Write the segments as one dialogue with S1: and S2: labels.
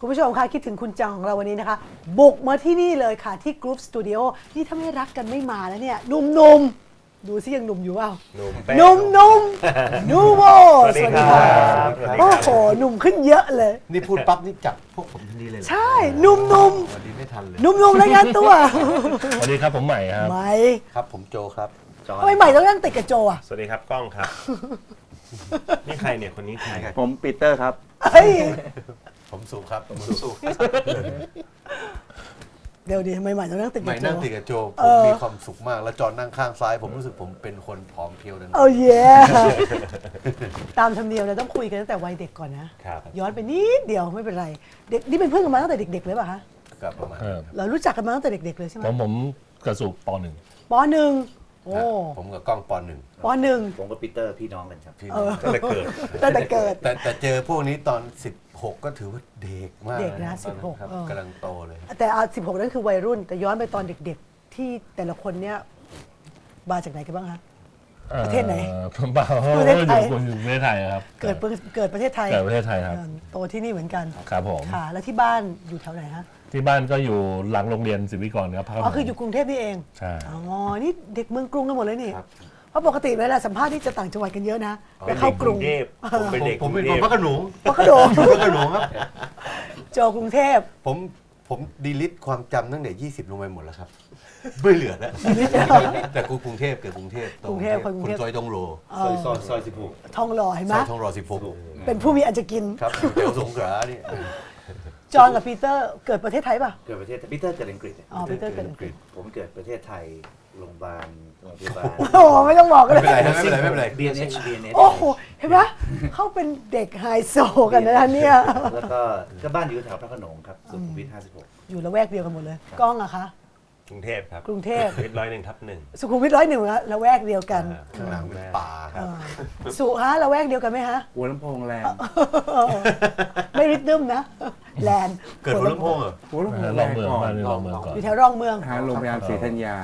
S1: คุณผู้ชมคะคิดถึงคุณจังของเราวันนี้นะคะ บุกมาที่นี่เลยค่ะที่กรุ๊ปสตูดิโอนี่ถ้าไม่รักกันไม่มาแล้วเนี่ยหนุ่มๆ ดูซิยังหนุ่มอยู่เปล่า
S2: หนุ่มเป๊ะ
S1: หนุ่มๆนูโว
S2: สวัสดีครับ สวัสดี
S1: โอ้
S2: ครับ
S1: โหหนุ่มขึ้นเยอะเลย
S3: นี่พูดปั๊บนี่จับพวกผมทันทีเลยเหรอ
S1: ใช่หนุ่ม
S3: สวัสดีไม่ทันเลย
S1: ๆหนุ่มๆรายงานตัว
S4: สวัสดีครับผมใหม่ครับ
S1: ไหม
S3: ครับ ผมโจครับ
S1: ทำไมใหม่ต้องนั่งติดกับโจอะ
S2: สวัสดีครับกล้องครับ นี่ใครเนี่ยคนนี้ใคร
S5: ผมปีเตอร์ครับ
S1: เฮ้ย
S3: ผมสุครับผมสุ
S1: เดี๋ยวดิทำไมใหม่ต้องนั่งติด
S3: ให
S1: กั
S3: ม่
S1: บโจ
S3: นั่งติดกับโจผ
S1: เอ
S3: ม
S1: อ
S3: มีความสุขมาก แล้วจอนั่งข้างซ้าย ผมรู้สึกผมเป็นคนผอมเพรียวดัง
S1: โอ้เย่ตามธรรมเนียมเราต้องคุยกันตั้งแต่วัยเด็กก่อนนะ
S2: ครับ
S1: ย้อนไปนิดเดียวไม่เป็นไร เด็กนี่เป็นเพื่อนกันมาตั้งแต่เด็ก ๆ เลยป่ะคะ
S3: กับประมาณ
S4: เออ
S1: เรารู้จักกันมาตั้งแต่เด็ก ๆ เลยใช่ไหม
S4: ผมผมกระสุปหนึ่ง
S1: ปหนึ่งโอ้
S3: ผมกับกล้องปอนหนึ่ง
S1: ปหนึ่ง
S5: ผมกับปีเตอร์พี่น้องกันครับ
S3: พี่
S1: เอ
S3: น้อง
S1: อ
S2: ตั้งแต่เกิด
S1: ตั้งแต่เกิด
S3: แต่แต่เจอพวกนี้ตอน 16 ก็ถือว่าเด็กมาก
S1: เด็กนะ
S3: ตอ
S1: 16
S3: ครับ
S1: เออ
S3: กำลังโตเลย
S1: แต่อาสิบหกนั่นคือวัยรุ่น แต่ย้อนไปตอนเด็กๆ ที่แต่ละคนเนี่ยมาจากไหนกันบ้างคะ ประเทศไหน
S4: ผมเปล่า
S1: ประเทศไทย
S4: อยู่อยู่ประเทศไทยครับ
S1: เกิดเปิดเกิดประเทศไทย
S4: เกิดประเทศไทยครับ
S1: เออโตที่นี่เหมือนกัน
S4: ครับผม
S1: ค่ะแล้วที่บ้านอยู่แถวไหนฮะ
S4: ที่บ้านก็อยู่หลังโรงเรียนศิวิกรครับ
S1: อ๋อคืออยู่กรุงเทพนี่เอง
S4: ใช่
S1: อ๋อนี่เด็กเมืองกรุงกันหมดเลยนี่
S3: ครับ
S1: เพราะปกติเวลาสัมภาษณ์ที่จะต่างจังหวัดกันเยอะนะ
S2: เป็
S1: แต่
S2: น
S1: เข้า
S2: เด็ก
S1: ก
S2: ก
S1: รุ
S2: รุ
S1: ง
S2: งเทพผมเป็นเด็ก
S3: ผม
S2: ก
S3: เป็
S2: รุ
S3: น
S2: ง
S3: ค
S2: เทพ
S3: นพระโขนง
S1: พระโขนง
S3: พระโขนงครับ
S1: โจกรุงเทพ
S3: ผมผมดีลิทความจำตั้งแต่20 ลงไปหมดแล้วครับไม่เหลือแล้ว แต่กูกรุงเทพเกิดกรุงเทพโต
S1: กรุงเทพคนกรุงเทพ
S3: คุณจอยตงโล
S5: ซอยซอยซอยสิบหก
S1: ทองหล่อเห็นไห
S3: ซ
S1: ม
S3: อยทองรอ16
S1: เป็นผู้มีอันจะกิน
S3: ครับอยู่แถวสงขลานี่
S1: จอห์นกับปีเตอร์เกิดประเทศไทยป่ะ
S5: เกิดประเทศปีเตอร์เกิดอังกฤษ
S1: อ๋อปีเตอร์เกิดอังกฤษ
S5: ผมเกิดประเทศไทย โรงพยาบาลโรงพยาบาล
S1: โอ้โหไม่ต้องบอกกัน
S3: ไม่
S1: เล
S3: เป็นไร
S1: ย
S3: ไม่เป็นไรไม่เป็นไร
S5: BNH BNH
S1: โอ้โห เห็นไหมเขาเป็นเด็กไฮโซกันนะเนี่ย
S5: แล้วก็ก็บ้านอยู่แถวพระโขนงครับสุขุมวิท56
S1: อยู่ละแวกเดียวกันหมดเลย กล้องอะคะ
S2: กรุงเทพครับ
S1: กรุงเทพ
S2: วิทย์ร้อยหนึ่งทับหนึ่ง
S1: สุขุมวิทร้อยหนึ่งละละแวกเดียวกัน
S3: ข้างหลังเป็นป่า
S1: เออสุฮะละแวกเดียวกันไหมฮะ
S5: หัวลำโพงแรง
S1: ไม่ริดดึมนะ แลนด์
S3: เกิดหัวลำโพงเหรอ
S5: หัวลำโพง
S4: ล
S5: แร
S4: อง
S5: ง
S4: เมือง
S5: ก่อ
S4: บ้านนนี่ลองเมืองก่อน
S1: อยู่แถวร่องเมือง
S5: หาโรงพยาบาลศรีธัญญา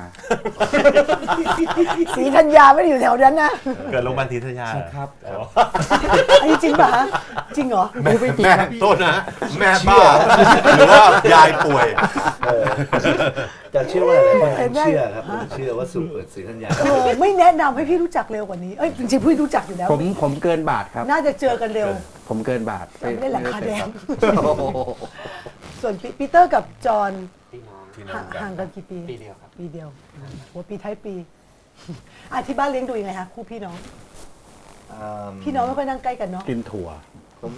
S1: ศรีธัญญาไม่ได้อยู่แถวนั้นนะ
S2: เกิดโรงพยาบาลทีทยา
S5: ครับ
S2: อ๋อ
S1: อันนี้จริงป่ะฮะจริงเหรอ
S3: แม่แม่โทษนะ แม่บ้าหรือว่ายายป่วย
S5: จะเชื่อว่าหลายคน
S1: เห็นไหม
S5: เชื่อครับผมเชื่อว่าสุเปิดศรีธัญญา
S1: เออไม่แนะนำให้พี่รู้จักเร็วกว่านี้ เอ้ยจริงๆพี่รู้จักอยู่แล้ว
S6: ผมผมเกินบาทครับ
S1: น่าจะเจอกันเร็ว
S6: ผมเกินบาท
S1: แต่ไม่ได้หลังคาแดง
S6: โอ้โห
S1: ส่วนปีปีเตอร์กับจอห์น
S3: พี่น้อ
S1: ห่างง
S3: กัน
S1: ห่างกันกี่ปี ปีเดียวครับ ปีเดียวหัวปีท้ายปี อะที่บ้านเลี้ยงดูยังไงคะคู่พี่น้อง พี่น้องไม่ค่อยนั่งใกล้กันเนาะ
S6: กินถั่ว
S5: ผม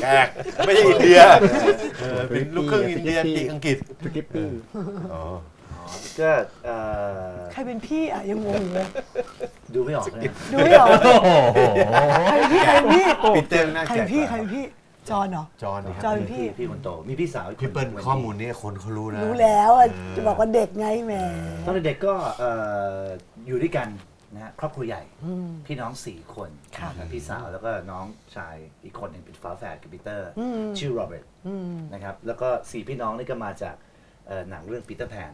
S3: แขกไม่ใช่อินเดียเออเป็นลูกครึ่งอินเดียติอังกฤษ
S6: สกิปปี้
S3: อ๋อ
S5: ก็เอ่อ
S1: ใครเป็นพี่อะยังงงอยู่เลย
S5: ดูไม่ออกนะ
S1: ดูไม่ออก
S4: โอ้โห
S1: ใครเป็นพี่ใครเป็นพี่
S3: ปีเตอร์น่า
S1: ใคร
S3: แก่
S1: เป็นพี่
S3: กว่า
S1: ใครเป็นพี่จอห์นเหรอ
S3: จอห์นนี่ค
S1: จอ
S3: รับ
S1: ห์น
S5: พี่พี่คนโตมีพี่สาวอีก
S3: พี่เปิ้ล
S5: คน
S3: ข้อมูลนี้คนเขารู้นะ
S1: รู้แล้วอะจะบอกว่าเด็กไงแหม
S5: ตอนเด็กๆก็เอ่ออยู่ด้วยกันนะฮะครอบครัวใหญ่พี่น้องสี่คน
S1: ครับ
S5: นะพี่สาวแล้วก็น้องชายอีกคนหนึ่งเป็นฝาแฝดกับปีเตอร์
S1: อืม
S5: ชื่อโรเบิร์ต
S1: อืม
S5: นะครับแล้วก็สี่พี่น้องนี่ก็มาจาก เอ่อหนังเรื่องปีเตอร์แพน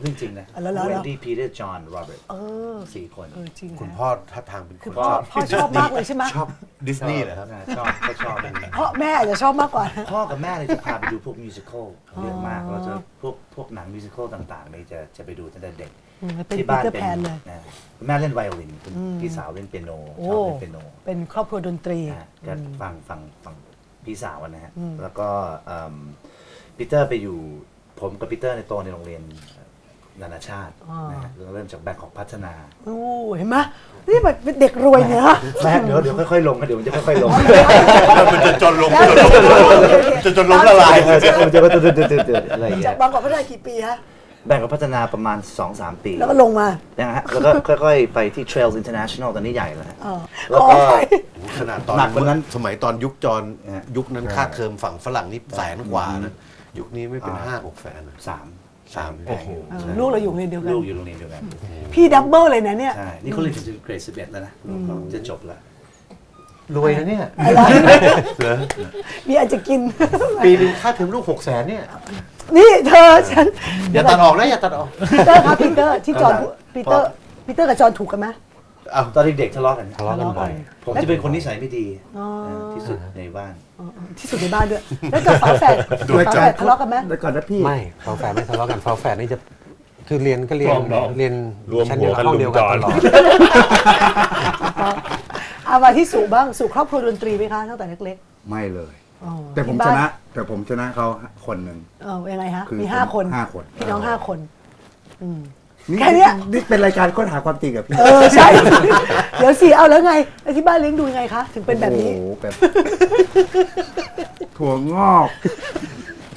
S5: เรื่องจริงนะ
S1: อ๋อแล้วแล้ว
S5: เวนดี้พีเตอร์จอห์นโรเบิร์ต
S1: เออ
S5: สี่คน
S1: เออจริง
S3: คุณ
S1: นะ
S3: พ่อท่าทางเป็น
S1: คือ
S3: คน
S1: พ่อ
S3: ชอบ
S1: พ่อชอบมากเลยใช่ไหม
S3: ชอบดิสนีย์เหรอครับ
S5: ชอบก็ชอบนะ
S1: เพราะแม่อาจจะชอบมากกว่านะ
S5: พ่อกับแม่เลยจะพาไปดูพวกมิวสิควลเยอะมากเราจะพวกพวกหนังมิวสิควลต่างๆเนี่ยจะจะไปดูตั้งแต่เด็ก
S1: อืมเป็น
S5: ที่
S1: ปี
S5: บ้าน
S1: เตอร์
S5: เป็
S1: แพ
S5: น
S1: นเลย
S5: นะคุณแม่เล่นไวโอลินคุณพี่สาวเล่นเปียโน
S1: โอ้
S5: ชอบเล่นเปียโน
S1: เป็นครอบครัวดนตรี
S5: นะฮะก็ฟังฟังฟังพี่สาวนะฮะแล้วก็เอิ่มปีเตอร์ไปอยู่ ผมกับปีเตอร์ในยโตในโรงเรียนนานาชาติ
S1: อ่าน
S5: นะฮะเริ่มจากแบงของพัฒนา
S1: โอ้เห็นไหมนี่แบบเป็นเด็กรวยเนี่ยฮะ
S5: แม่เดี๋ยวเดี๋ยวค่อยๆลงกันเดี๋ยวมันจะค่อยๆลง
S3: มันจะจนลงจนลงจะจนล้มละลาย
S5: เออจะมันจะตื่นตื่นตื่นตื่นอะไรอย่าง
S1: จา
S5: เงี้
S1: ก
S5: ย
S1: บางกอกพัฒนากี่ปีฮะ
S5: แบงของพัฒนาประมาณ 2-3 ปี
S1: แล้วก็ลงมา
S5: นะฮะแล้วก็ค่อยๆ ไปที่ Trails International ตอนนี้ใหญ่แล้วฮะ
S1: อ๋อ
S5: แล้ว
S1: ขอ
S5: ก็
S1: ไป
S3: ขนาดตอน
S5: หนักกว่านั้น
S3: สมัยตอนยุคจร
S5: นะฮะ
S3: ยุคนั้นค่าเทอมฝั่งฝรั่งนี่แสนกว่านะ ยุคนี้ไม่เป็นห้าหกแสนนะ
S5: สาม
S3: สาม
S5: โอ้โห
S1: เออลูกเราอยู่โรงเรียนเดียวกัน
S5: ลูกอยู่โรงเรียนเดียวกัน
S1: พี่ดับเบิลเลยนะเนี่ย
S5: ใช่นี่เขาเรียนถึงเกรด11แล้วนะจะจบแล้ว
S3: รวยนะเนี่ย
S1: อะไร
S3: เหรอ
S1: มีอาจจะกิน
S3: ปีหนึงค่าเทอมลูกหกแสนเนี่ย
S1: นี่เธอฉัน
S3: อย่าตัดออกนะอย่าตัดออก
S1: ปีเตอร์ครับปีเตอร์ที่จอห์น
S5: ครับ
S1: ปีเตอร์ปีเตอร์กับจอห์นถูกกันไหม
S3: เอา
S5: ตอนเด็กๆทะเลาะกัน
S3: ทะเลาะกันบ่อย
S5: ผมจะเป็นคนนิสัยไม่ดี
S1: อ๋อ
S5: เออที่สุดในบ้าน
S1: อ๋ออ๋อที่สุดในบ้านด้วย แล้วกับฝาแฝด
S3: ด้วย
S1: ฝา
S3: กัน
S1: แฝดทะเลาะกันไหม
S6: เดี๋ยวก่อนนะพี่
S7: ไม่ฝาแฝดไม่ทะเลาะกันฝาแฝดนี่จะคือเรียนก็เรียน
S4: ปรองดอง
S7: เรียน
S2: รวม
S7: ชั้น
S2: หั
S7: เดี
S2: ว
S7: ยว
S2: กัน
S7: ห้อง
S2: ลุม
S7: เดียวกัน
S2: ก่อน
S7: ตลอด
S1: เอามาที่สุบ้างสุครอบครัวดนตรีไหมคะตั้งแต่เล็ก
S8: ไม่เลย
S1: ๆอ๋อ
S8: แต่ผม
S1: ที่
S8: ช
S1: บ้า
S8: นะ แต่ผมชนะเขาคนหนึ่ง
S1: เออยังไงฮะ
S8: คือ
S1: มีห้าคน
S8: ห้าคน
S1: พี่น้องห้าคน อืม
S8: นี่
S1: แค่เนี้ย
S8: นี่เป็นรายการค้นหาความจริงกับพี่
S1: เออใช่ เดี๋ยวสิเอาแล้วไงแล้วที่บ้านเลี้ยงดูยังไงคะ ถึงเป็นแบบนี้
S8: โอ้โหแบบถั่วงอก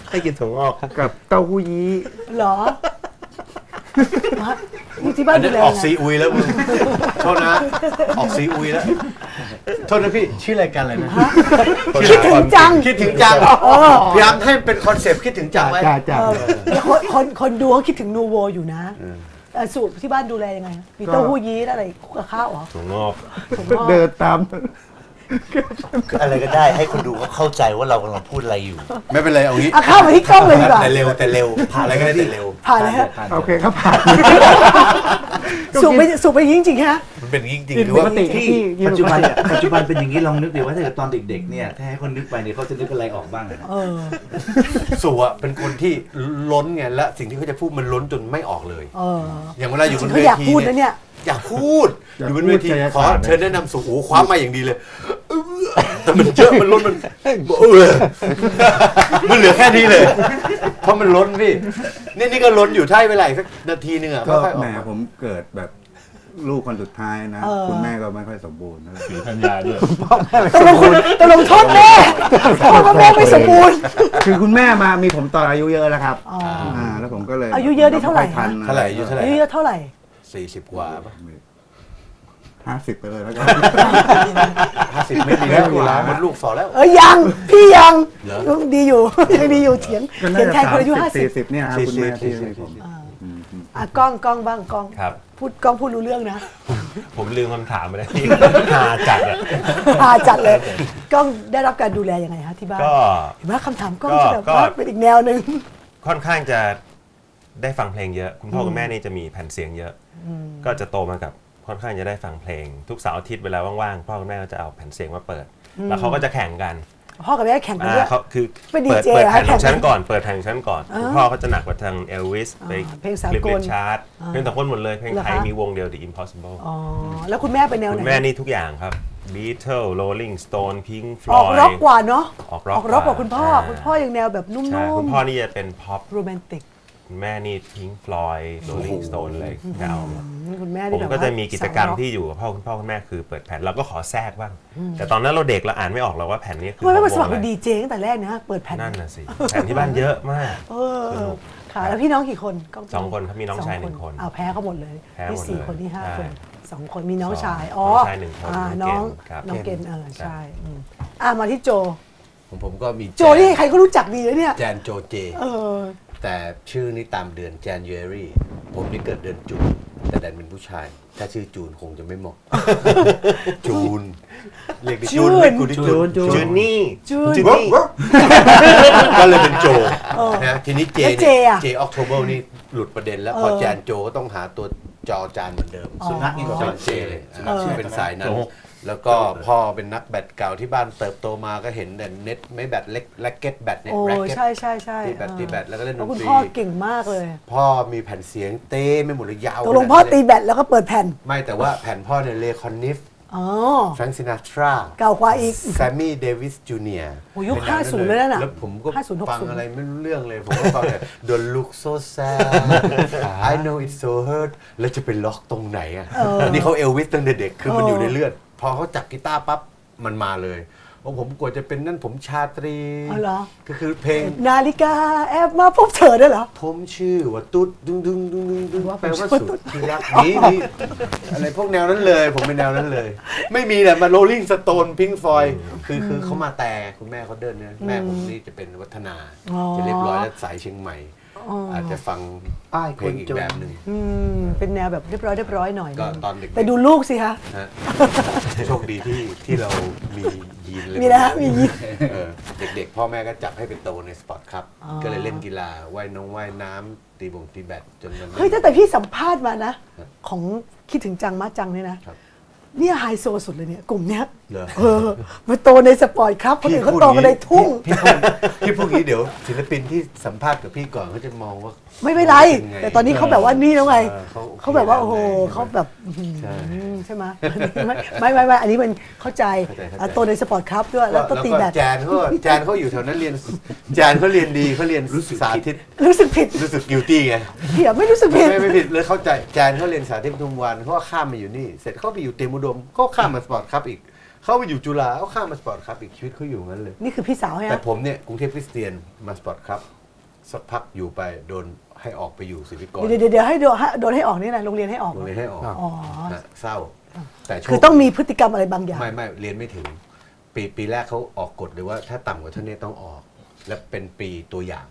S2: ให้กินถั่วงอก
S8: กับเต้าหู้ยี้
S1: เหรอวะอยู่ที่บ้า
S3: อั
S1: น
S3: น
S1: ดู
S3: นั้น
S1: แล
S3: ออก
S1: ยังไง
S3: ซีอุยแล้วมึงโทษนะ ออกซีอุยแล้วโทษนะพี่ชื่อรายการอะไรนะ
S1: คิดถึงจัง
S3: คิดถึงจังพยายามให้มันเป็นคอนเซปต์คิดถึงจังไว้
S8: จ้าจ้า
S1: เออแล้วคนคนคนดูเขาคิดถึงนูโวอยู่นะ เอ่อสูตรที่บ้านดูแลยังไงมีเต้าหู้ยี้และอะไรคลุกกับข้าวเหรอ
S2: ถั่วงอก
S1: ผมว่า
S8: เดินตาม
S5: อะไรก็ได้ให้คนดูเขาเข้าใจว่าเรากำลังพูดอะไรอยู่
S3: ไม่เป็นไรเอางี้
S1: เอาเข้ามาที่กล้องเลยดีกว่า
S3: แต่เร็วแต่เร็วผ่านอะไรก็ได้แต่เร็ว
S1: ผ่านเลยฮะ
S8: โอเคครับผ่าน
S1: สูบไปสูบไปจริงๆฮะ
S3: มันเป็นจริง
S8: ผิ
S3: ๆ
S8: ด
S3: หรือ
S8: ป
S3: ว่าก
S8: ติ
S5: ที่
S8: ที่ยืน
S5: ปัจจุบัน
S8: ตรงไป
S5: ปัจจุบันเป็นอย่างนี้ลองนึกดิว่าถ้าเกิดตอนเด็กๆเนี่ยถ้าให้คนนึกไปเนี่ยเขาจะนึกอะไรออกบ้างอะ
S1: เออ
S3: สุอะเป็นคนที่ล้นไงและสิ่งที่เขาจะพูดมันล้นจนไม่ออกเลย
S1: เออ
S3: อย่างเวลาอยู่บน
S1: จ
S3: เว
S1: ริงๆเขาอยาก
S3: ที
S1: พูดนะเนี่ย
S3: อยากพูด อ
S8: อยาก
S3: ยู่บนเวที
S8: พูดใจ
S3: ขอ
S8: ขาด
S3: เชิญแนะนำสู่โอ้คว้ามาอย่างดีเลยเออแต่มันเยอะมันล้นมันเออมันเหลือแค่นี้เลย เพราะมันล้นพี่ นี่นี่ก็ล้นอยู่ถ้าให้เวลาอีกสักนาทีหนึงอะ
S8: ก็
S3: ค่อยๆอ
S8: แหม
S3: อกมา
S8: ผมเกิดแบบลูกคนสุดท้ายนะ
S1: เออ
S8: คุณแม่ก็ไม่ค่อยสมบูรณ์เท่าไหร่
S4: สีธัญญาด้วย
S1: ตกลงคุณตกลงโทษแม่โทษว่าแม่ไม่สมบูรณ์
S8: คือคุณแม่มามีผมตอนอายุเยอะแล้วครับ
S1: อ๋ออ่า
S8: แล้วผมก็เลย
S1: อายุเยอะนี่เท่าไหร่
S8: ม่ค่ทัน
S3: เท่าไหร่อายุเท่าไหร่
S1: อายุเยอะเท่าไหร่
S3: สี่สิบกว่าปะ
S8: ห้าสิบไปเลยแล้วกัน
S3: ห้าสิบไม่มีแล้วมันลูกสองแล้ว
S1: เอ้ยยัง พี่ยัง
S3: เหรอ
S1: ยังดีอยู่ ยังดีอยู่เถียง
S8: ก็
S1: เถี
S8: น่าย
S1: ง
S8: จะ
S1: แทนคนอายุห้าสิ
S8: สี่
S1: บ
S8: สิบเนี่ยครับคุณแม่
S3: สี่
S8: ที่
S3: สิบ
S8: ผม
S1: อ่า
S8: อืมอืม
S1: อะกล้องกล้องบ้างกล้อง
S2: ครับ
S1: พูดกล้องพูดรู้เรื่องนะ
S2: ผมลืมคำถามไปแล้วที่ หาจัดอะ
S1: อาจัดเลยกล้องได้รับการดูแลยังไงฮะที่บ้าน
S2: ก็
S1: เห็นไหมคำถามกล้อง
S2: ก็
S1: จะแบบ
S2: ก็
S1: ว่าเป็นอีกแนวหนึ่ง
S2: ค่อนข้างจะได้ฟังเพลงเยอะ คุณพ่อคุณแม่นี่จะมีแผ่นเสียงเยอะ ก็จะโตมากับค่อนข้างจะได้ฟังเพลง ทุกเสาร์อาทิตย์เวลาว่างๆพ่อคุณแม่ก็จะเอาแผ่นเสียงมาเปิด แล้วเขาก็จะแข่งกัน
S1: พ่อกับแม่แข่งกัน
S2: อ่า
S1: ด้วย
S2: เขาคือ
S1: เป็น
S2: เปิด
S1: DJ
S2: เปิดแผ่น
S1: เหรอ
S2: ของฉัน
S1: แข่งกัน
S2: ก่อนเปิดแผ่นของฉันก่อน
S1: อ่า
S2: คุณพ่อเขาจะหนักกว่าทางเอลวิสไป
S1: เพลงสากล
S2: คลิปเบชาร์ต
S1: อ่า
S2: เพลงสากลหมดเลยเพลง
S1: เหรอ
S2: ไทย
S1: คะ
S2: มีวงเดียว The Impossible
S1: อ๋อแล้วคุณแม่เป็นแนวไห
S2: คุ
S1: น
S2: ณแม่นี่ทุกอย่างครับ Beatles Rolling Stone Pink
S1: ออก
S2: Floyd
S1: ร็อกกว่าเนาะ
S2: ออกร็อก
S1: ออกร็อกกว่า
S2: ว่า
S1: คุณพ่อ
S2: อ่า
S1: คุณพ่อยังแนวแบบนุ่
S2: ใช่
S1: ม
S2: คุณพ่อนี่จะเป็นพ็อป
S1: ๆโรแมนติก
S2: คุณแม่นี่ Pink Floyd Rolling Stone เลยเก่า
S1: คุณแม่
S2: ผ
S1: นี่
S2: ม
S1: แบบ
S2: ก็
S1: ว่า
S2: จะมีกิจกรรม
S1: สาว
S2: ที่อยู่กับพ่อคุณพ่อคุณแม่คือเปิดแผ่นเราก็ขอแทรกบ้าง แต่ตอนนั้นเราเด็กเราอ่านไม่ออกหรอกว่าแผ่นนี้
S1: ร็อก
S2: คื
S1: ทำไมไม่มาส
S2: ว
S1: มัค
S2: ง
S1: ร
S2: อะ
S1: เป็น
S2: ไร
S1: ดีเจตั้งแต่แรกนะเปิดแผ่น
S2: นั่นน่ะสิแผ่นที่บ้านเยอะมาก
S1: เออค่ะ แล้วพี่น้องกี่คนกล้
S2: สองคนครับมีน้องชายหนึ่งคน
S1: อ้าวแพ้เขาหมดเลย
S2: แพ้หม
S1: นี่
S2: ด
S1: สี่
S2: เลย
S1: คนที่ห้า
S2: ใช่
S1: คนสองคนมีน้อง
S2: สอง
S1: ชายอ๋อ
S2: น้องชายหนึ่งคน
S1: อ่า
S2: น้
S1: น้อ
S2: องงเกณฑ์ครับ
S1: น้องเกณฑ์เออ
S2: ใช่
S1: ใช่อืมอ่ามาที่โจ
S3: ของผมก็มี
S1: โจนี่ใครก็รู้จักดีเลยเนี่ย
S3: แจนโจเจ
S1: เออ
S3: แต่ชื่อนี่ตามเดือน January ผมนี่เกิดเดือนจูน แต่ดันเป็นผู้ชาย ถ้าชื่อจูนคงจะไม่เหมาะ จูน เรียกดิ
S1: จู
S3: จู
S1: น
S3: นเรียกกูดิจูน
S8: จูน
S2: จูนี่
S1: จูน
S2: จูนี่
S3: ก็เลยเป็นโจ
S1: เออ
S3: นะทีนี้เจ
S1: แล้วเจ
S3: เนี่ย
S1: อะ
S3: เจออกโทเบนี่หลุดประเด็นแล้ว พอ
S1: เออ
S3: แจนโจก็ต้องหาตัวจอจานเหมือนเดิม
S5: สุนัขนี่
S3: จ
S5: จ
S3: อ
S5: อ
S3: เจ
S5: เจ
S3: เล
S5: เลยย
S3: อ่าเป็นสายนั้น
S4: โจ๊ก
S3: แล้วก็พ่อเป็นนักแบดเก่าที่บ้านเติบโตมาก็เห็นแต่เน็ตไม่แบดเล็กแร็กเก็ตแบดเนี่ย
S1: โอ้
S3: แร็กเก็ต
S1: ใช่ใช่ใช่
S3: ตีแบด
S1: เออ
S3: ตีแบดแล้วก็เล่นด
S1: แล้ว
S3: น
S1: คุณ
S3: ตรี
S1: พ่อเก่งมากเลย
S3: พ่อมีแผ่นเสียงเต้ไม่หมดเลยยาว
S1: ตกลงพ่อตีแบตแล้วก็เปิดแผ่น
S3: ไม่แต่ว่าแผ่นพ่อเนี่ยเลคอนนิฟ
S1: อ๋อ
S3: แฟรงซินาทรา
S1: เก่ากว่าอีก
S3: แซมมี่เดวิสจูเนีย
S1: โหยุค50เลยนั่นน่ะ
S3: แล้วผมก็
S1: 50 60
S3: ฟังอะไรไม่รู้เรื่องเลย ผมก็ฟังแต่ Don't look so sad I know it's so hurt แล้วจะไปล็อกตรงไหนอะ
S1: เออ
S3: นี่เขาเอลวิสตั้งแต่เด็กคือมัน
S1: เออ
S3: อ
S1: อ
S3: ยู่ในเลือด พอเขาจับกีตาร์ปั๊บมันมาเลยโอ้ผมกว่าจะเป็นนั่นผมชาตรี
S1: อ๋อเหรอ
S3: ก็คือเพลง
S1: นาฬิกาแอบมาพบเธอได้วยเหรอ
S3: ผมชื่อว่าตุ๊ดดึงดึงดึงดึงดึง
S1: ว่าผม
S3: แปลว่า
S1: ชื่อ
S3: สุ
S1: ตุ๊
S3: ด
S1: ด
S3: ที่รักนี้นี่อะไรพวกแนวนั้นเลย ผมเป็นแนวนั้นเลย ไม่มีแหละมาโรลลิงสโตนพิงฟอยคือคือเขามาแต่คุณแม่เขาเดินเนี่ยแม่ผมนี่จะเป็นวัฒนา
S1: อ๋อ
S3: จะเรียบร้อยแล้วสายเชียงใหม่ อาจจะฟัง
S5: ป้าย
S3: เพ
S5: ค
S3: ล
S5: น
S3: งอีก
S5: จน
S3: แบบหนึ่ง
S1: อืมเป็นแนวแบบเรียบร้อยเรียบร้อยหน่อย
S3: ก็
S1: นึง
S3: ตอนเด็กๆ
S1: แต่ดูลูกสิคะ
S3: ฮะ โชคดีที่ที่เรามียีนเลย
S1: มีนะมียีน
S3: เออเด็กๆ พ่อแม่ก็จับให้ไปโตในสปอร์ตครับ
S1: อ๋อ
S3: ก็เลยเล่นกีฬาว่ายน้องว่ายน้ำตีบงตีแบดจนมัน
S1: เฮ้ยตั้งแต่พี่สัมภาษณ์มานะ ของคิดถึงจังมาจังเนี่ยนะ
S3: ครับ
S1: เนี่ยไฮโซสุดเลยเนี่ย กลุ่มเนี้ย
S3: เหรอ
S1: เออมาโตในสปอร์ตครับคนอื่นเขาโตกันในทุ่ง
S3: พี่พูดพี่พูดงี้เดี๋ยว ศิลปินที่สัมภาษณ์กับพี่ก่อนเขาจะมองว่า
S1: ไม่เป็นไร
S3: เป็นไง
S1: แต่ตอนนี้เขาแบบว่านี่แล้วไง
S3: เออเขา
S1: เขาแบบว่าโอ้โห
S3: ใช่
S1: เขาแบบอื้อหือ
S3: ใช่
S1: ใช่ไหมไม่ไม่ไม่ไม่อันนี้มันเข้าใจ
S3: เข้าใจเข้าใจ
S1: อะโตในสปอร์ตครับด้วยแล้วก็ตีแบด
S3: แจนเขาแจนเขาอยู่แถวนั้นเรียนแจนเขาเรียนดีเขาเรียนสาธิต
S1: รู้สึกผิด
S3: รู้สึกกิวตี้ไง
S1: เหียไม่รู้สึก
S3: ไม่
S1: ผิด
S3: ไม่ไม่ผิดเลยเข้าใจแจนเขาเรียนสาธิตปทุมวันเขาก็ข้ามมาอยู่นี่ เสร็จเขาไปอยู่เตรียมอุดมก็ข้ามมาสปอร์ตครับอีก เขาไปอยู่จุฬาเขาข้ามมาสปอร์ตครับอีกชีวิตเขาอยู่งั้นเลย
S1: นี่คือพี่สาวไง
S3: แต่ผมเนี่ยกรุงเทพคริสเตียนมาสปอร์ตครับสักพักอยู่ไปโดนให้ออกไปอยู่ศิวิกร
S1: เดี๋ยวเดี๋ยวเดี๋ยวให้โดนให้โดนให้ออกนี่นะโรงเรียนให้ออก
S3: โรงเรียนให้ออก
S1: อ๋อ
S3: นะเศร้า แต่โช
S1: คือต้องมีพฤติกรรมอะไรบางอย่าง
S3: ไม่ไม่เรียนไม่ถึง ปีปีแรกเขาออกกฎเลยว่า ถ้าต่ำกว่าเท่านี้ต้องออก และเป็นปีตัวอย่าง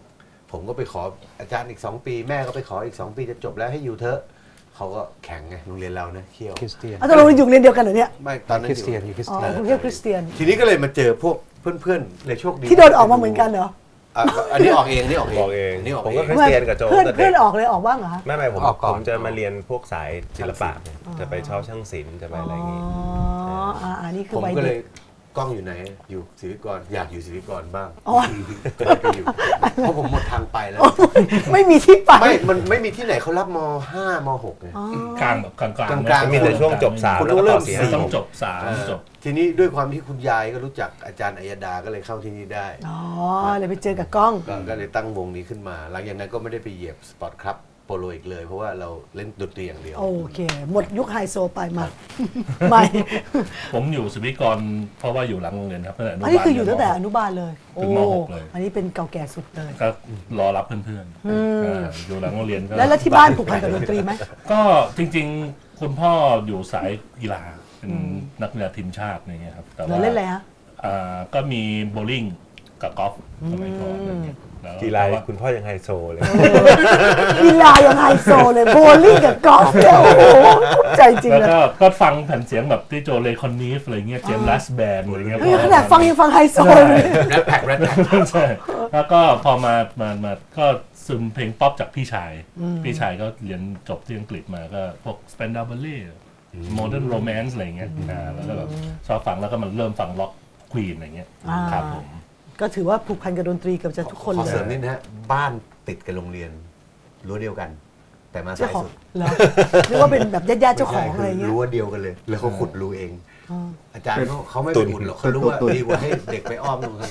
S3: ผมก็ไปขออาจารย์อีก 2 ปี แม่ก็ไปขออีก 2 ปีจะจบแล้วให้อยู่เถอะ เขาก็แข่งไงโรงเรียนเรานะเขี้ยว
S7: คริสเตียน
S1: เอาตกลงอยู่โรงเรียนเดียวกันเหรอเนี่ย
S3: ไม่ตอนนั้น
S7: คริสเตียนอยู่คริส
S1: อ๋อ
S7: เตียน
S1: กรุงเทพคริสเตียน
S3: ทีนี้ก็เลยมาเจอพวกเพื่อนๆเลยโชคดี
S1: ที่โดนออกมาเหมือนกันเหรอ
S3: อะอันนี้ออกเองอันนี่ออกเอง
S2: บอกเอง
S3: นนี่ออก
S2: ผม
S3: เอ
S2: ก็
S3: ง
S2: คริสเตียนกับโจ
S1: เพื่อน
S2: ตั้งแต่
S1: เพื่อน
S2: เด็ก
S1: ออกเลยออกบ้างเหรอฮะ
S2: ไม่ไม่ผม
S7: ออกก่อน
S2: ผมจะมาเรียนพวกสายศิลปะเนี่ยจะไปชอบช่างศิลป์จะไปอะไรอย่างงี้
S1: อ๋ออ่าอันนี้คื
S3: ผ
S1: อ
S3: ม
S1: วัย
S3: ก็เล
S1: เด็
S3: ย
S1: ก
S3: กล้องอยู่ไหน อยู่ศิวิกรอยากอยู่ศิวิกรบ้าง
S1: อ๋อ
S3: ก็เลยไปอยู่เพราะผมหมดทางไปแล้ว
S1: ไม่มีที่ไป
S3: ไม่ มันไม่มีที่ไหนเขารับม 5 ม 6 ไง
S1: อ๋อ
S4: กลางแบบกลางๆ
S3: กลางๆ
S2: มีแต่ช่วงจบสาม
S3: คุณ
S2: แล้ว
S3: ต้
S2: ก็
S3: องเริ่
S2: ต่อ
S3: ม
S2: สี่
S3: สี่
S2: ห้า
S4: ต้อง
S2: หก
S4: จบสามจบ
S3: ทีนี้ด้วยความที่คุณยายก็รู้จักอาจารย์อัยดาก็เลยเข้าที่นี่ได้
S1: อ๋อ เลยไปเจอกับกล้อง
S3: ก็ก็เลยตั้งวงนี้ขึ้นมา หลังจากนั้นก็ไม่ได้ไปเหยียบสปอร์ตครับ โปโลอีกเลย เพราะว่าเราเล่นดนตรีอย่างเดียว
S1: โอเค หมดยุคไฮโซไปมาใหม่
S4: ผมอยู่สิวิกรเพราะว่าอยู่หลังโรงเรียนครับตั้งแต่อนุบาล
S1: อันนี้คืออยู่ตั้งแต่อนุบาลเลย
S4: ถึงมหกเลย
S1: อันนี้เป็นเก่าแก่สุดเลย
S4: ก็รอรับเพื่อนๆอ่าอยู่หลังโรงเรียนก็
S1: แล้วแล้วที่บ้านผูกพันกับดนตรีไหม
S4: ก็จริงๆ คุณพ่ออยู่สายกีฬาเป็นนักกีฬาทีมชาติอย่างเงี้ยครับแต่
S1: เรา
S4: ว่า
S1: เล่นอะไรฮะ
S4: อ่าก็มีโบว์ลิ่งกับกอล์ฟสมัยก่อนอะไรเงี้ย แล้ว
S2: กีฬา
S4: แต่ว่า
S2: คุณพ่อยังไฮโซเลย
S1: กีฬายังไฮโซเลยโบว์ลิ่งกับกอล์ฟเนี่ยโอ้โหใจจริง
S4: แล้ว
S1: เลย
S4: ก็ก็ฟังแผ่นเสียงแบบที่โจเลคอนนีฟอะไรเงี้ยเจมส์ลัสแบนอะไรเงี้ย
S1: เฮ้ยขนาดฟังยังฟังไฮโซเลย
S3: แรปแพ็กแรปแพ็ก
S4: ใช่แล้วก็พอมามามาก็ซึมเพลงป๊อปจากพี่ชาย พี่ชายก็เรียนจบที่อังกฤษมาก็พวก s p a n d a b l e Modern Romance อะไรเงี้ยอ่าแล้วก็แบบชอบฟังแล้วก็มันเริ่มฟังล็อกควีนอะไรเงี้ย
S1: อ่า
S4: ครับผม
S1: ก็ถือว่าผูกพันกับดนตรีกับจะทุกคน
S3: ขอ
S1: เล
S3: เสริม
S1: ย
S3: นิดนะฮะบ้านติดกับโรงเรียนรั้วเดียวกัน แต่มา
S1: เจ้า
S3: สาย
S1: ของ
S3: สุด
S1: เหรอหรือว่าเป็นแบบญาติๆเจ้าของอะไร
S3: ม่ใช่
S1: เงี้ย
S3: รั้วเดียวกันเลย แล้วเขาขุดรูเอง อาจารย์เขาเขาไม่
S2: ตุ
S3: ไป
S2: น
S3: ขุดหรอกเขารู้ว่าดีกว่าให้เด็กไปอ้อมตรงถ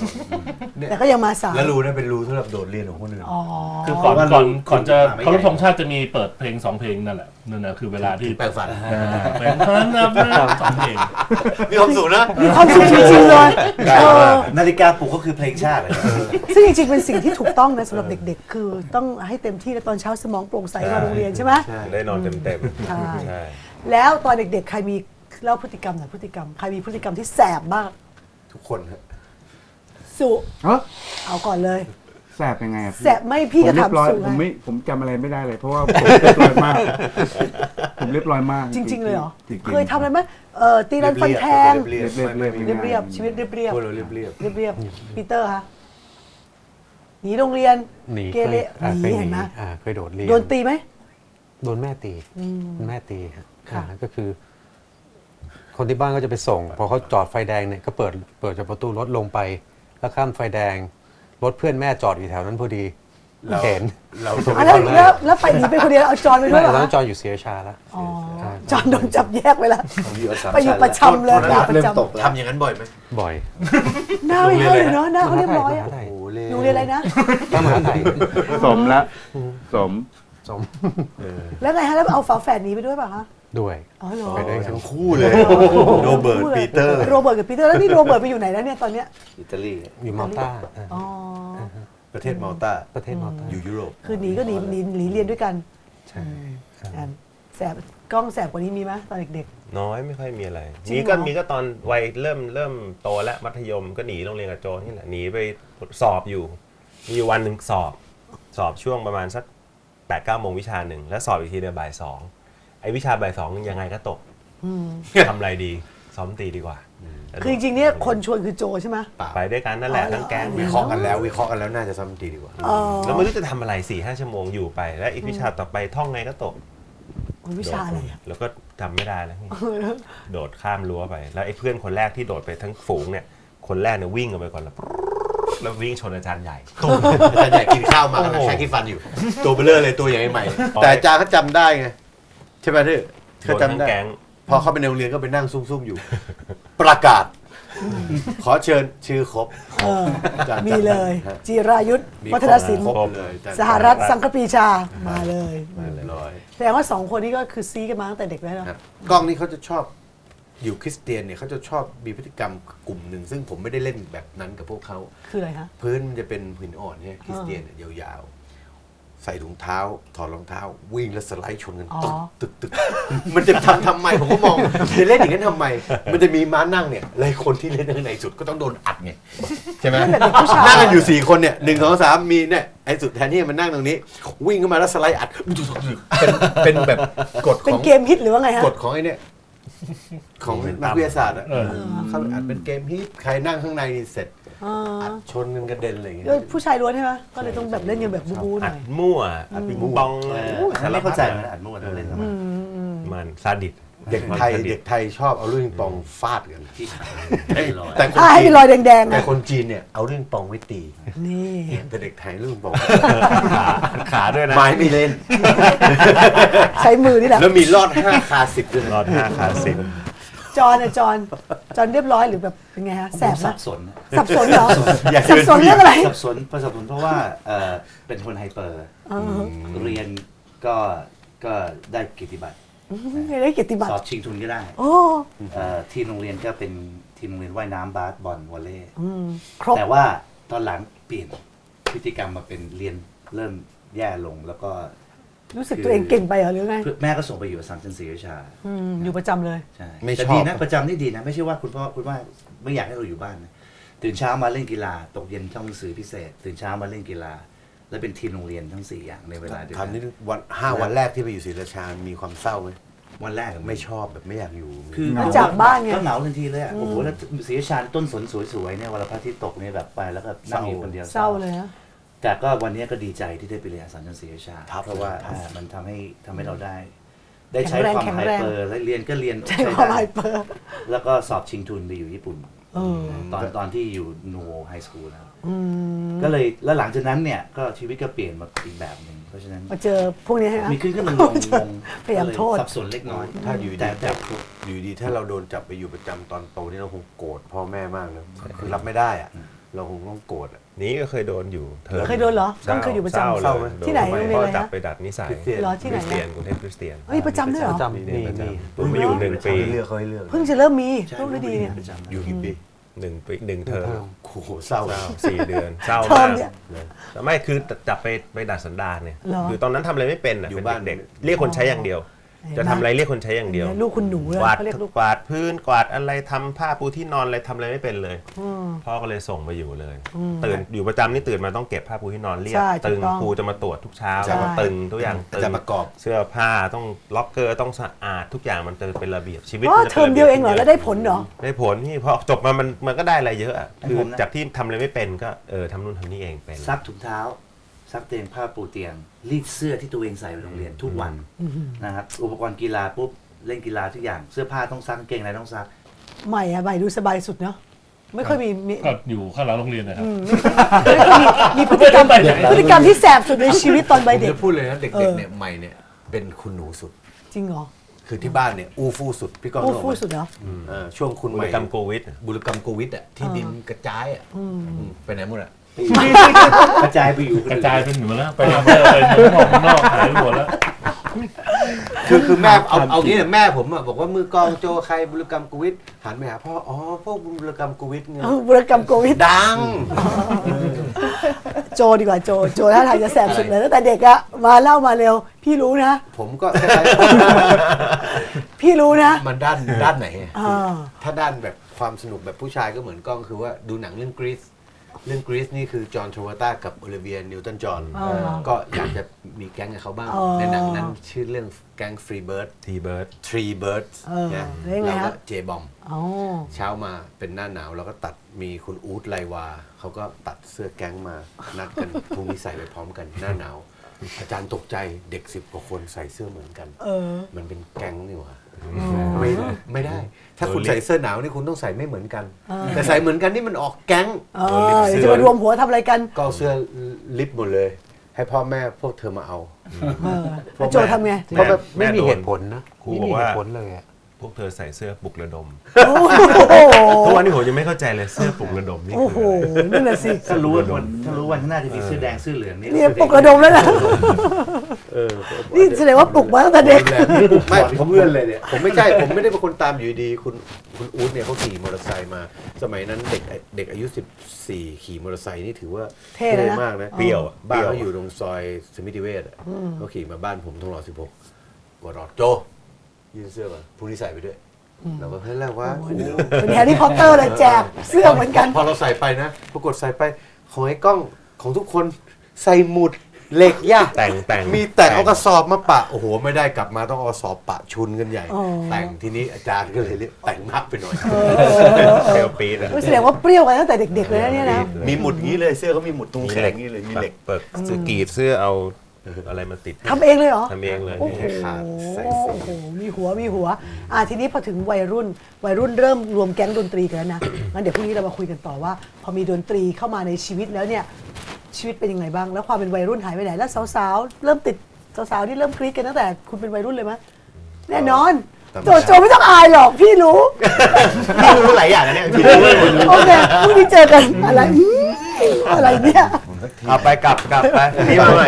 S3: นนเนี่ย
S1: แต่ก็ยังมาสาย
S3: แล้วรูนั้นเป็นรูสำหรับโดดเรียนของคนอื่น
S1: อ๋อ
S4: คือก่อน
S3: ว่า
S4: ก่อน
S3: รู้
S4: ก่อนจะ
S3: ไม่
S4: เคารพ
S3: ใหญ่
S4: ธงชาติจะมีเปิดเพลงสองเพลงนั่นแหละนั่นนะคือเวลาที่
S3: แปลงฟัน
S4: อ่าเป็นพันนับนับสองเพลง
S3: มีความสุขนะ
S1: มีความสุขจริงๆเลยเออ
S5: นาฬิกาปลุกก็คือเพลงชาติเลย
S1: ซึ่งจริงๆเป็นสิ่งที่ถูกต้องนะสำหรับเด็กๆ คือต้องให้เต็มที่แล้วตอนเช้าสมองโปร่งใสมาโรงเรียนใช่ไหม
S2: ได้นอนเต็มเต็มๆ
S1: ใช่
S2: ใช่
S1: แล้วตอนเด็กๆใครมี เล่าพฤติกรรมหน่อยพฤติกรรมใครมีพฤติกรรมที่แสบบ้าง
S3: ทุกคนฮะ
S1: สุ
S8: เฮ้ย
S1: เอาก่อนเลย
S8: แสบยังไงอะพี่
S1: แสบไม่พี่
S8: ผม
S1: ก็
S8: เรีย
S1: ถาม
S8: บร้อย
S1: สุ
S8: ผม
S1: ไง
S8: ไม่ผมจำอะไรไม่ได้เลย เพราะว่าผมเรียบร้อยมาก ผมเรียบร้อยมาก
S1: จริง ๆ เลยเหรอ
S8: จงๆ
S1: เคยทำอะไรไหมเออตีรันฟันแทง
S3: เรียบ
S8: เรียบ
S3: ๆไม่
S8: เรียบ
S3: ไม่
S1: เรียบๆชีวิตเรียบ
S3: พวกเราเรียบเรียบ
S1: ๆเรียบๆปีเตอร์คะหนีโรงเรียน
S7: หนี
S1: เก
S7: เคย
S1: เร
S7: อ่า
S1: ห
S7: เค
S1: นี
S7: ยห
S1: เห็น
S7: นี
S1: ไหม
S7: อ่าเคยโดดเรียน
S1: โดนตีไหม
S7: โดนแม่ตี
S1: อืม
S7: แม่ตีฮะ
S1: ค่ะ
S7: อ่าก็คือ คนที่บ้านก็จะไปส่ง พอเขาจอดไฟแดงเนี่ยก็เปิดเปิดจากประตูรถลงไป แล้วข้ามไฟแดง รถเพื่อนแม่จอดอยู่แถวนั้นพอดีเห็น
S3: เรา
S1: อะแล้วแล้วแล้วไปหนีไปคนเดียวเอาจอนไปด้
S7: ไม่
S1: วยเหร
S7: ตอน
S1: อ
S7: นั้นจอดอยู่เสียชาแล้ว
S1: อ๋อ
S7: ใช่
S1: จอนโดนจับแยกไปแล้ว
S5: อยู่อัสสัม
S1: ไปอยู่
S5: ชัญ
S1: ประจำเลย
S3: โทษนะ
S1: ไปอยู่ประจำ
S3: ทำอย่างนั้นบ่อยไหม
S7: บ่อย
S1: หน้าไม่ให้เลยเนาะหน้าเขาเรียบร้อยอะ
S7: มหาไทย
S3: โอ้เล่
S1: หนูเรียนอะไรนะ
S7: มหาไทย
S8: สมแล้วสม
S7: สม
S1: แล้วไงฮะแล้วเอาฝาแฝดหนีไปด้วยป่ะคะ
S7: ด้วย
S1: อ๋อเหรอ
S7: ไปด้วยกัน
S3: ทั้งคู่เลย โรเบิร์ตปีเตอร์
S1: โรเบิร์ตกับปีเตอร์แล้วนี่โรเบิร์ตไปอยู่ไหนแล้วเนี่ยตอนเนี้ย
S5: อิตาลี
S7: อยู่มาลตาอ่า
S1: อ๋อ
S3: ประเทศมาลตา
S7: ประเทศมาลตา
S3: อยู่ยุโรป
S1: คือหนีก็หนีหนีหนีเรียนด้วยกัน
S7: ใช่
S1: อันแสบกล้องแสบกว่านี้มีไหมตอนเด็ก
S2: น้อยไม่ค่อยมีอะไร
S1: จริง
S2: มีก็
S1: เหรอ
S2: มีก็ตอนวัยเริ่มเริ่มโตและมัธยมก็หนีโรงเรียนกับโจนี่แหละหนีไปสอบอยู่ มีอยู่วันหนึ่งสอบ สอบช่วงประมาณสักแปดเก้าโมงวิชาหนึ่งแล้วสอบอีกทีเดือนบ่ายสองไอ้วิชาบ่ายสองยังไงก็ตก
S1: ๆอืม
S2: ทำอะไรดี ซ้อมตีดีกว่า
S1: คือจริงๆเนี่ยคนชวนคือโจใช่ไหม
S2: ไปด้วยกันนั่นแหละ
S1: อ๋อเหรอ
S2: ทั้งแก๊ง
S3: วิเคราะห์กันแล้ววิเคราะห์กันแล้วน่าจะซ้ำตีดีกว่า
S1: อ๋อ
S2: แล้วไม่รู้จะทำอะไรสี่ห้าชั่วโมงอยู่ไป แล้วอีกวิชาต่อไปท่องไงก็ตก
S1: โอ้ยวิชาอะไรอะ
S2: แล้วก็จำไม่ได้แล้วนี่โดดข้ามรั้วไป แล้วไอ้เพื่อนคนแรกที่โดดไปทั้งฝูงเนี่ย คนแรกเนี่ยวิ่งออกไปก่อนแล้วแล้ววิ่งชนอาจารย์ใหญ่
S3: ตุ้มอาจารย์ใหญ่กินข้าวมา
S2: โอ้โห
S3: แค่ขี้ฟันอยู่ ตัวเบลอเลยตัวใหญ่ใหม่ แต่อาจารย์เขาจำได้ไงใช่ไหมที่
S2: โด
S3: เขา
S2: นทั้ง
S3: จำได้
S2: แก๊ง
S3: พอเข้าไปในโรงเรียนก็ไปนั่งซุ่มๆอยู่ ประกาศ ขอเชิญชื่อครบ
S1: เออ
S3: อาจารย์
S1: มีเลย
S3: ฮะ
S1: จีรายุทธ
S3: มี
S1: วัฒนศิลป์
S3: ครบเลยอาจารย์
S1: สหรัฐสังคปีชามาเลย
S3: เรียบร้อย
S1: แสดงว่าสองคนนี้ก็คือซีกันมาตั้งแต่เด็กแล้วเนอะ
S3: ครับกล้องนี่เขาจะชอบอยู่คริสเตียนเนี่ยเขาจะชอบมีพฤติกรรมกลุ่มหนึ่ง ซึ่งผมไม่ได้เล่นแบบนั้นกับพวกเขา
S1: คืออะไรคะ
S3: พื้นมันจะเป็นหินอ่อนเนี่ยคริสเตียนเนี่ยยาวๆ ใส่ถุงเท้า ถอดรองเท้า วิ่งแล้วสไลด์ชนกัน
S1: อ๋อ
S3: ตึกตึกตึกมันจะทำทำไมผมก็มองจะเล่นอย่างนั้นทำไม มันจะมีม้านั่งเนี่ยเลยคนที่เล่นข้างในสุดก็ต้องโดนอัดไงใช่ไหม
S1: แบบเด็กผู้ชาย
S3: นั่งกันอยู่สี่คนเนี่ยหนึ่งสองสามมีเนี่ยไอ้สุดแทนที่มันนั่งตรงนี้ วิ่งเข้ามาแล้วสไลด์อัดเป็นเป็นแบบกฎข
S1: เป็น
S3: อง
S1: เกมฮิตหรือว่าไงฮะ
S3: กฎของไอ้เนี่ยของนักวิทยาศาสตร์อะ
S4: เออ
S3: เขาอัดเป็นเกมฮิตใครนั่งข้างในนี่เสร็จ
S1: อ๋อ
S3: อัดชนกันกระเด็นอะไรอย่างเงี้ย
S1: ด้วยผู้ชายล้วนใช่ไหมก็เลยต้องแบบเล่นกันแบบบู๊ๆห
S2: อั
S1: น่
S2: ด
S1: อย
S2: มั่วอัดปิงปอง
S5: เออ
S2: โอ้ย
S5: อัน
S2: สา
S5: นั้น
S2: ร
S5: ไม่
S2: พั
S5: เข้า
S2: ด
S5: ใจ
S2: อะ
S5: นะอันมั่วต้องเล่นทำไม
S2: มันซาดิส
S3: เด็กไทยเด็กไทยชอบเอาลูกปิงปองฟาดกัน
S5: ที่ขายไม่ลอย
S3: แต่คน
S1: อ่าให้
S3: จี
S1: มี
S3: น
S1: รอยแดงๆ
S3: แต่
S1: นะ
S3: คนจีนเนี่ยเอาลูกปิงปองไว้ตี
S1: นี่
S3: แต่เด็กไทยลูกปิงปอง
S2: ขาขาด้วยนะ
S3: ไม้ไม่เล่น
S1: ใช้มือนี่แหละ
S3: แล้วมีรอดห้าคาสิบด้วยนะ
S2: รอดห้าขาสิบ
S1: จอนอะจอนจอนเรียบร้อยหรือแบบเป็นไงฮะแสบ
S5: สั
S1: นะ
S5: บสนนะ
S1: สับสนเหรอ
S3: อยาก
S1: สับสนเรื่องอะไร
S5: สับสนประสับสนเพราะว่าเอ่อเป็นคนไฮเปอร์
S1: เออ
S5: เรียนก็ก็ได้เกียรติบัตร
S1: ไม่ได้เกียรติบัต
S5: ส
S1: ร
S5: อบชิงทุนก็ได้
S1: โอ้
S5: เอ่อทีมโรงเรียนก็เป็นทีมโรงเรียนว่ายน้ำบาสบอลวอลเลย์
S1: อืมครบ
S5: แต่ว่าตอนหลังเปลี่ยนพฤติกรรมมาเป็นเรียนเริ่มแย่ลงแล้วก็
S1: รู้สึกตัวเองเก่งไปเหรอหรือไง
S5: แม่ก็ส่งไปอยู่สามจันทรีวิชา
S1: อืมอยู่ประจำเลย
S5: ใช่
S3: ไม่
S5: แต่
S3: ชอบ
S5: ดีนะประจำนี่ดีนะ ไม่ใช่ว่าคุณพ่อคุณว่าไม่อยากให้เราอยู่บ้านนะตื่นเช้ามาเล่นกีฬา ตกเย็นท่องหนังสือพิเศษ ตื่นเช้ามาเล่นกีฬา แล้วเป็นทีมโรงเรียนทั้งสี่อย่างในเวลาเดียว
S3: ทำ
S5: กั
S3: นี่
S5: น
S3: วันห้าวันแรกที่ไปอยู่ศรีราชา มีความเศร้าไหม
S5: วันแรก
S3: ไม่ชอบแบบไม่อยากอยู่
S5: คือ
S1: มาจากบ้านไง
S5: ก็เหงาทันทีเลยอะโอ้โหแล้วศรีราชาต้นสนสวยๆเนี่ยวันละพระอาทิตย์ตกเนี่ยแบบไปแล้วก็นั่งอยู่คนเดียว
S1: เศร้าเลยนะ
S5: แต่ก็วันนี้ก็ดีใจที่ได้ไปเรียนอัสสัมชัญศรีราชา
S3: ครับ
S5: เพราะว่า
S3: ครับ
S5: อ่ามันทำให้ทำให้เราได้ ได้ใช้
S1: แข็งแรง
S5: ความ
S1: แข็ง
S5: ไฮ
S1: แรง
S5: เปอร์และเรียนก็เรียน
S1: ใช่ความไฮ
S5: ได้
S1: เปอร์
S5: แล้วก็สอบชิงทุนไปอยู่ญี่ปุ่น
S1: เออ
S5: ตอนตอนที่อยู่นูโวไฮสคูลนะครับ
S1: อืม
S5: ก็เลยแล้วหลังจากนั้นเนี่ยก็ชีวิตก็เปลี่ยนมาอีกแบบหนึ่งเพราะฉะนั้น
S1: มาเจอพวกนี้ให้นะ
S5: มีขึ้นขึ้นลงลงงง
S1: พยายามโทษ
S5: ก็เลสับสนเล็กน้อย
S3: ถ้าอยู่ดี
S5: แต่แต่
S3: จับอยู่ดีถ้าเราโดนจับไปอยู่ประจำตอนโตนี่เราคงโกรธพ่อแม่มากนะคือรับไม่ได้อะเราคงต้องโกรธอะ
S2: นี้ก็เคยโดนอยู่เธอ
S1: เคยโดนเหรอต้องเคยอยู่ประจำ
S2: เศร้า
S3: เศร้าไหม
S2: เลย
S1: ที่ไหน
S2: โด
S1: โรงเรียน
S2: พ่
S1: อะไร
S2: อ
S1: นะ
S2: จับไปดัดนิสัย
S3: คริสเตียน
S1: เหรอที่
S2: ค
S1: ไหน
S2: ริสเตียน
S1: อะ
S2: กรุงเทพคริสเตียน
S1: เฮ้ยประจำด้วยเหรอ
S7: ประจำ
S2: มีเรียนประจ
S3: มีำ
S2: ผมมาอยู่หนึ่งปี
S3: เขาให้เลือกเขาให้เลือก
S1: เพิ่งจะเริ่มมี
S5: ใช่
S1: ลูกดีๆเนี่ย
S5: ประจำ
S3: อยู่กี่ปี
S2: หนึ่งปีหนึ่งเทอม
S3: โอ้โหเศร้า
S2: เศร้าสี่เดือนเศร้า
S1: เทอ
S2: มามก
S1: เนี่ย
S2: แต่ไม่คือจับไปไปดัดสันดานเนี่ย
S1: เหรอ
S2: คือตอนนั้นทำอะไรไม่เป็นอะ
S3: อยู่
S2: เป็น
S3: บ้าน
S2: เด็กๆเรียกคนใช้อย่างเดียว
S1: เห็นไหม
S2: จะทำอะไรเรียกคนใช้อย่างเดียว
S1: ลูกคุณหนูเลย
S2: กวาด
S1: เขาเรียกลูก
S2: กวาดพื้นกวาดอะไรทำผ้าปูที่นอนอะไรทำอะไรไม่เป็นเลย
S1: อืม
S2: พ่อก็เลยส่งมาอยู่เลย ตื่นอยู่ประจำนี่ตื่นมาต้องเก็บผ้าปูที่นอนเรียก
S1: ใช่ถูก
S2: ตึง
S1: ต้อง
S2: ครูจะมาตรวจทุกเช้า
S1: ใช่
S2: แล้วก็ตึงทุกอย่างตึง
S3: จะประกอบ
S2: เสื้อผ้าต้องล็อกเกอร์ต้องสะอาดทุกอย่างมันจะเป็นระเบียบชีวิต
S1: อ๋อ
S2: มันจะ
S1: เทอมเดียวเองเหรอ แล้วได้ผลเหรอ
S2: ได้ผลนี่เพราะจบมามันมันก็ได้อะไรเยอะอะคือ
S5: ผมนะ
S2: จากที่ทำอะไรไม่เป็นก็เออทำนู่นทำนี่เองเป็น
S5: ซักถุงเท้า ซักเตียงผ้าปูเตียง รีดเสื้อที่ตัวเองใส่ไปโรงเรียนทุกวันนะครับอุปกรณ์กีฬาปุ๊บเล่นกีฬาทุกอย่างเสื้อผ้าต้องซักกางเกงอะไรต้องซัก
S1: ใหม่อะใหม่ดูสบายสุดเนาะไม่ค่อยมีมี
S4: ก็อยู่ข้างหลังโรงเรียนนะครับ
S1: ไม่ค่อยมีมีพฤติกรรม
S4: ไม่ได้ไปไหน
S1: พฤติกรรมที่แสบสุดในชีวิตตอนวัย
S3: ผม
S1: เด็ก
S3: จะพูดเลยนะเด็
S1: เอกอ
S3: ๆเนี่ยใหม่เนี่ยเป็นคุณหนูสุด
S1: จริงเหรอ
S3: คือที่บ้านเนี่ยอู้ฟู่สุดพี่ก้อง
S1: อู้
S3: นึกออก
S1: ฟู่
S3: ไหม
S1: สุดเหรอ
S3: เออช่วงคุณ
S2: บุ
S3: ให
S2: ร
S3: ม่
S2: กรรมโควิด
S3: บุรกรรมโควิดอะที่ดินกระจายอะอืมไปไหนหมดอะ
S5: กระจายไปอยู่คน
S4: ก
S5: อื่
S4: ระ
S5: น
S4: จายเป็นหนูแล้ว ไปอำเภอไปเมืองนอกเมืองนอกหายไปหมดแล้ว
S3: คือคือแม่เอาเอางี้เนี่ยแม่ผมอะบอกว่ามือกลองโจใครบุรกรรมโควิดหันไปหาพ่ออ๋อพวกบุรกรรมโควิดไง
S1: เออบุรกรรมโควิด
S3: ดัง
S1: โจดีกว่าโจโจท่าทางจะแสบสุดเลยตั้งแต่เด็กอะมาเล่ามาเร็ว พี่รู้นะ
S3: ผมก็
S1: พี่รู้นะ
S3: มันด้านด้านไหนอะ
S1: อ่า
S3: ถ้าด้านแบบความสนุกแบบผู้ชายก็เหมือนกล้องคือว่าดูหนังเรื่องกรีซ เรื่องกรีซนี่คือจอห์นทราวต้ากับโอลิเวียนิวตันจอห์น
S1: อ่า
S3: ก็อยากจะมีแก๊งกับเขาบ้าง
S1: อ๋อ
S3: ในหนังนั้นชื่อเรื่องแก๊งฟรีเบิร์ด
S2: ทีเบิร์ด
S3: ทรีเบิร์ด
S1: เออแล้วยังไง
S3: แล้วก็
S1: ฮะ
S3: เจบอม
S1: อ๋อ
S3: เช้ามาเป็นหน้าหนาวแล้วก็ตัดมีคุณอู๊ดไลวาเขาก็ตัดเสื้อแก๊งมานัดกัน พรุ่งนี้ใส่ไปพร้อมกันหน้าหนาว อาจารย์ตกใจเด็กสิบกว่าคนใส่เสื้อเหมือนกัน
S1: เออ
S3: มันเป็นแก๊งนี่หว่า ไม่ไม่ได้ ถ้าคุณใส่เสื้อหนาวนี่คุณต้องใส่ไม่เหมือนกัน แต่ใส่เหมือนกันนี่มันออกแก๊ง
S1: เออเดี๋ยวจะมารวมหัวทำอะไรกัน
S3: ก็เอาเสื้อลิฟต์หมดเลย ให้พ่อแม่พวกเธอมาเอา
S1: เออแล้วโจทำไง
S7: เพราะแบบไม่
S2: แม่
S7: มี
S2: โดน
S7: เหตุผลนะ
S2: ครู
S7: ไม่
S2: บอก
S7: มีเห
S2: ว่า
S7: ตุผลเลยอะ
S2: พวกเธอใส่เสื้อปลุกระดม
S1: โอ้โห
S2: ทุกวันนี้ผมยังไม่เข้าใจเลยเสื้อปลุกระดมนี่
S1: โอ้
S2: คื
S1: โห
S2: ออะไร
S1: นั่นแหละสิ
S5: ถ้ารู้ว่าวันถ้ารู้วันข้างหน้าจะมีเสื้อแดงเสื้อเหลืองนี่
S1: เนี่ยปลุกระดมแล้วนะ
S3: เออ
S1: นี่แสดงว่าปลุกมาตั้งแต่เด็ก
S3: ไม่ผมเพื่อนเลยเนี่ยผมไม่ใช่ผมไม่ได้เป็นคนตามอยู่ดีคุณคุณอู๊ดเนี่ยเขาขี่มอเตอร์ไซค์มา สมัยนั้นเด็กเด็กอายุ 14 ขี่มอเตอร์ไซค์นี่ถือว่า
S1: เท่เลยนะ
S3: มากนะ
S2: เปรี้ยวอะ
S3: บ้าน
S2: เปรี้ยว
S3: เขาอยู่ตรงซอยสมิติเวชอะเขาขี่มาบ้านผมทองหล่อ16กดรอดโจ ยื่นเสื้อมาพรุ่งนี้ใส่ไปด้วยเราก็เฮ้ยแล้วว่า
S1: เป็นแฮร์รี่พอตเตอร์เลยแจกเสื้อเหมือนกัน
S3: พอเราใส่ไปนะ ปรากฏใส่ไปของไอ้กล้องของทุกคนใส่หมุดเหล็กย่า
S2: แต่งแต่ง
S3: มีแต่งเอากระสอบมาปะ โอ้โห ไม่ได้กลับมาต้องเอากระสอบปะชุนกันใหญ่
S1: อ๋อ
S3: แต่งทีนี้อาจารย์ก็เลยเรียกแต่งมากไปหน่อย
S2: เซลปีดอะ
S1: แสดงว่าเปรี้ยวกันตั้งแต่เด็กๆเลยนะเนี่ยนะ
S3: มีหมุดงี้เลยเสื้อเขามีหมุดตรงแขนงี้เลยมีเหล็ก
S2: เปิดเสื้อกรีดเสื้อเอา อะไรมาติด
S1: ทำเองเลยเหรอ
S2: ทำเองเลย
S1: โอ้โห
S3: ขาดใส่
S1: โอ้
S3: สี
S1: โหมีหัวมีหัวอ่าทีนี้พอถึงวัยรุ่น วัยรุ่นเริ่มรวมแก๊งดนตรีกันแล้วนะ งั้นเดี๋ยวพรุ่งนี้เรามาคุยกันต่อว่า พอมีดนตรีเข้ามาในชีวิตแล้วเนี่ยชีวิตเป็นยังไงบ้าง แล้วความเป็นวัยรุ่นหายไปไหนแล้วสาวๆเริ่มติดสาวๆที่เริ่มกรี๊ดกันตั้งแต่คุณเป็นวัยรุ่นเลยไหมแน่นอนโจโจไม่ต้องอายหรอกพี่รู้
S3: พี่รู้หลายอย่างนะเนี่ยพี่รู้หมดเลย
S1: โอเคพรุ่งนี้เจอกันอะไรอื้อ อะไรเนี่ย
S2: เอาไปกลับกลับไปนี่มาใหม่